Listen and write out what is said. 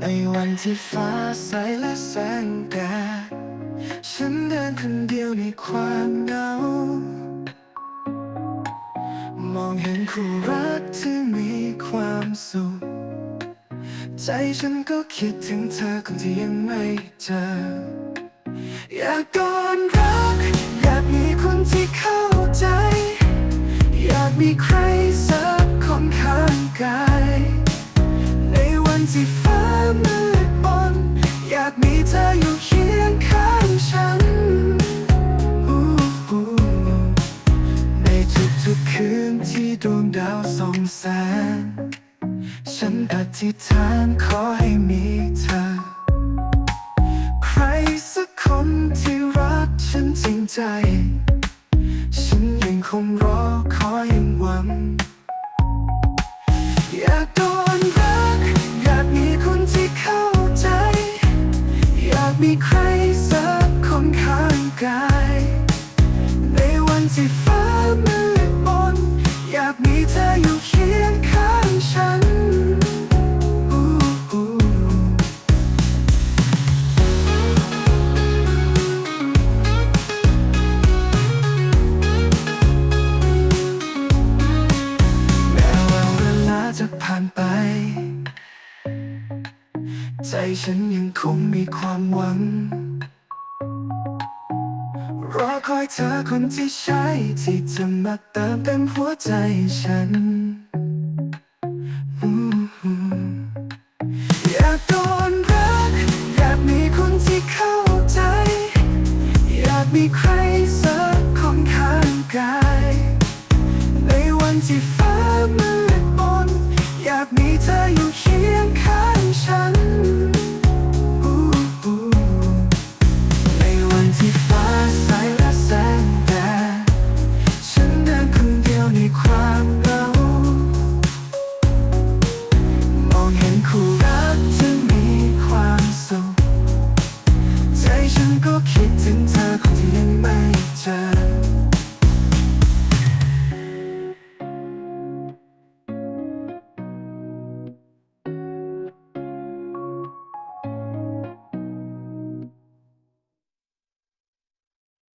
ในวันที่ฟ้าใสและแสงแดดฉันเดินคนเดียวในความเหงามองเห็นคู่รักที่มีความสุข ใจฉันก็คิดถึงเธอคนที่ยังไม่เจอ อยากกอดรัก อยากมีคนที่เข้าใจ อยากมีใคร อยู่เคียงข้างฉันในทุกๆคืนที่ดวงดาวส่องแสง ฉันอธิษฐานขอให้มีเธอ ใครสักคนที่รักฉันจริงใจ ฉันยังคงรอคอยยังหวัง กาย ในวันที่ฟ้ามืดมน อยากมีเธออยู่เคียงข้างฉันแม้วเวลาจะผ่านไป ใจฉันยังคงมีความหวัง รอคอยเธอคนที่ใช่ที่จะมาเติมเต็มหัวใจฉันอยากโดนรัก อยากมีคนที่เข้าใจ อยากมีใครสักคนข้างกาย ในวันที่ฟ้ามืดมนอยากมีเธออยู่